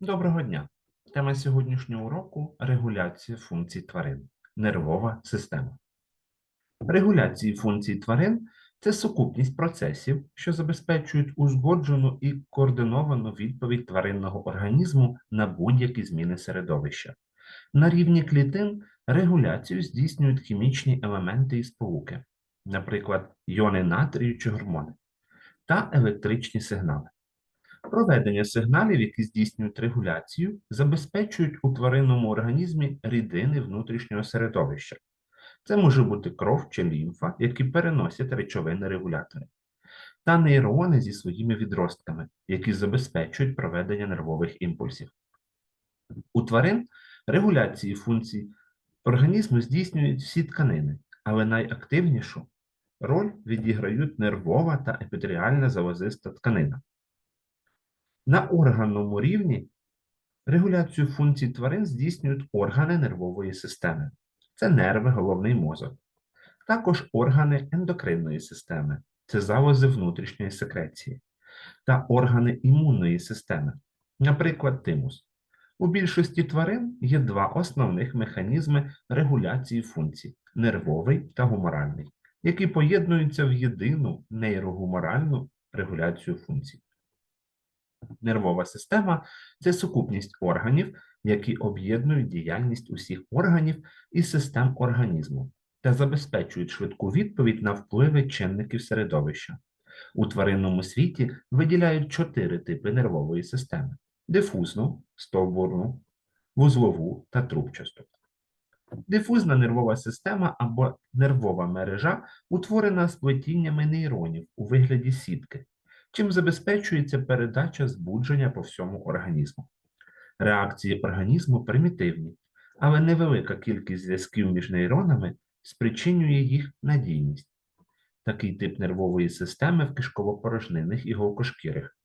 Доброго дня! Тема сьогоднішнього уроку регуляція функцій тварин. Нервова система. Регуляції функцій тварин це сукупність процесів, що забезпечують узгоджену і координовану відповідь тваринного організму на будь-які зміни середовища. На рівні клітин регуляцію здійснюють хімічні елементи і сполуки, наприклад, йони натрію чи гормони, та електричні сигнали. Проведення сигналів, які здійснюють регуляцію, забезпечують у тваринному організмі рідини внутрішнього середовища. Це може бути кров чи лімфа, які переносять речовини регулятори, та нейрони зі своїми відростками, які забезпечують проведення нервових імпульсів. У тварин регуляції функцій організму здійснюють всі тканини, але найактивнішу роль відіграють нервова та епітеріальна залозиста тканина. На органному рівні регуляцію функцій тварин здійснюють органи нервової системи. Це нерви, головний мозок. Також органи ендокринної системи це залози внутрішньої секреції, та органи імунної системи, наприклад, тимус. У більшості тварин є два основних механізми регуляції функцій нервовий та гуморальний, які поєднуються в єдину нейрогуморальну регуляцію функцій. Нервова система це сукупність органів, які об'єднують діяльність усіх органів і систем організму та забезпечують швидку відповідь на впливи чинників середовища. У тваринному світі виділяють чотири типи нервової системи: дифузну, стовбурну, вузлову та трубчасту. Дифузна нервова система або нервова мережа утворена сплетіннями нейронів у вигляді сітки, чим забезпечується передача збудження по всьому організму. Реакції організму примітивні, але невелика кількість зв'язків між нейронами спричинює їх надійність. Такий тип нервової системи в кишковопорожнених і голкошкірих,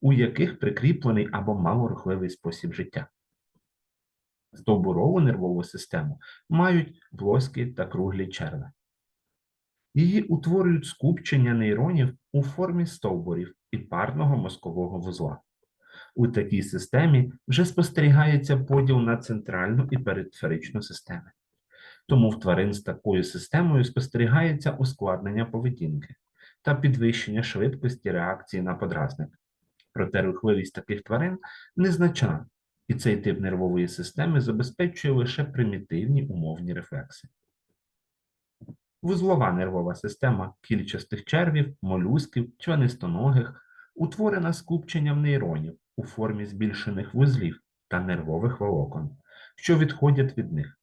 у яких прикріплений або малорухливий спосіб життя. Стовбурову нервову систему мають плоскі та круглі черви. Її утворюють скупчення нейронів у формі стовбурів і парного мозкового вузла. У такій системі вже спостерігається поділ на центральну і периферичну системи. Тому в тварин з такою системою спостерігається ускладнення поведінки та підвищення швидкості реакції на подразник. Проте рухливість таких тварин незначна, і цей тип нервової системи забезпечує лише примітивні умовні рефлекси. Вузлова нервова система кільчастих червів, молюсків, членистоногих утворена скупченням нейронів у формі збільшених вузлів та нервових волокон, що відходять від них.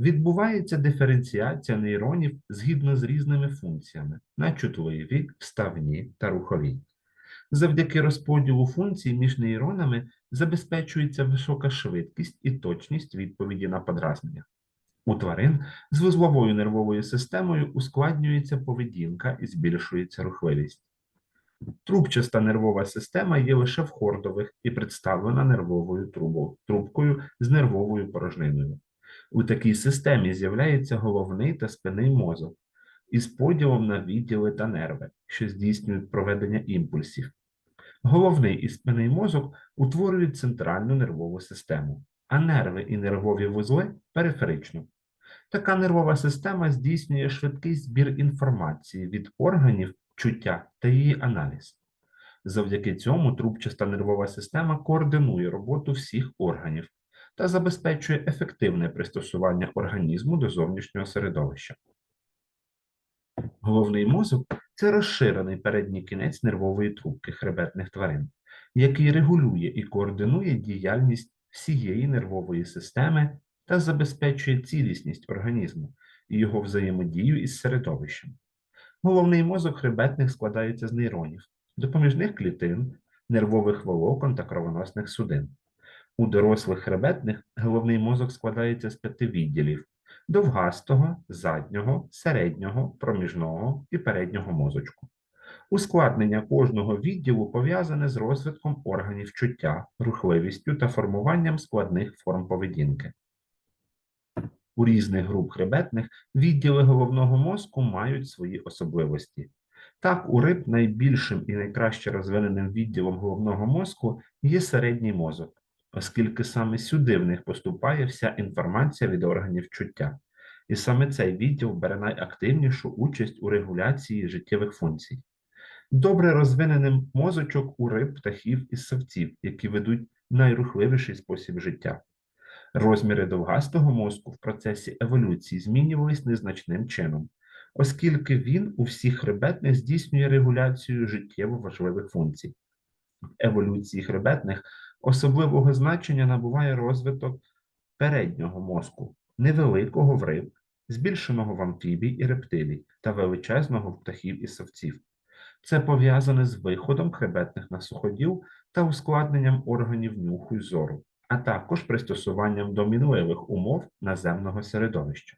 Відбувається диференціація нейронів згідно з різними функціями на чутливі, вставні та рухові. Завдяки розподілу функцій між нейронами забезпечується висока швидкість і точність відповіді на подразнення. У тварин з вузловою нервовою системою ускладнюється поведінка і збільшується рухливість. Трубчаста нервова система є лише в хордових і представлена нервовою трубкою з нервовою порожниною. У такій системі з'являється головний та спинний мозок із поділом на відділи та нерви, що здійснюють проведення імпульсів. Головний і спинний мозок утворюють центральну нервову систему, а нерви і нервові вузли периферичну. Така нервова система здійснює швидкий збір інформації від органів чуття та її аналіз. Завдяки цьому трубчаста нервова система координує роботу всіх органів та забезпечує ефективне пристосування організму до зовнішнього середовища. Головний мозок це розширений передній кінець нервової трубки хребетних тварин, який регулює і координує діяльність всієї нервової системи та забезпечує цілісність організму і його взаємодію із середовищем. Головний мозок хребетних складається з нейронів, допоміжних клітин, нервових волокон та кровоносних судин. У дорослих хребетних головний мозок складається з п'яти відділів довгастого, заднього, середнього, проміжного і переднього мозочку. Ускладнення кожного відділу пов'язане з розвитком органів чуття, рухливістю та формуванням складних форм поведінки. У різних груп хребетних відділи головного мозку мають свої особливості. Так, у риб найбільшим і найкраще розвиненим відділом головного мозку є середній мозок, оскільки саме сюди в них поступає вся інформація від органів чуття. І саме цей відділ бере найактивнішу участь у регуляції життєвих функцій. Добре розвиненим мозочок у риб, птахів і савців, які ведуть найрухливіший спосіб життя. Розміри довгастого мозку в процесі еволюції змінювались незначним чином, оскільки він у всіх хребетних здійснює регуляцію життєво важливих функцій. В еволюції хребетних особливого значення набуває розвиток переднього мозку, невеликого в риб, збільшеного в амфібій і рептилій та величезного в птахів і савців. Це пов'язане з виходом хребетних на суходіл та ускладненням органів нюху й зору, а також пристосуванням до мінливих умов наземного середовища.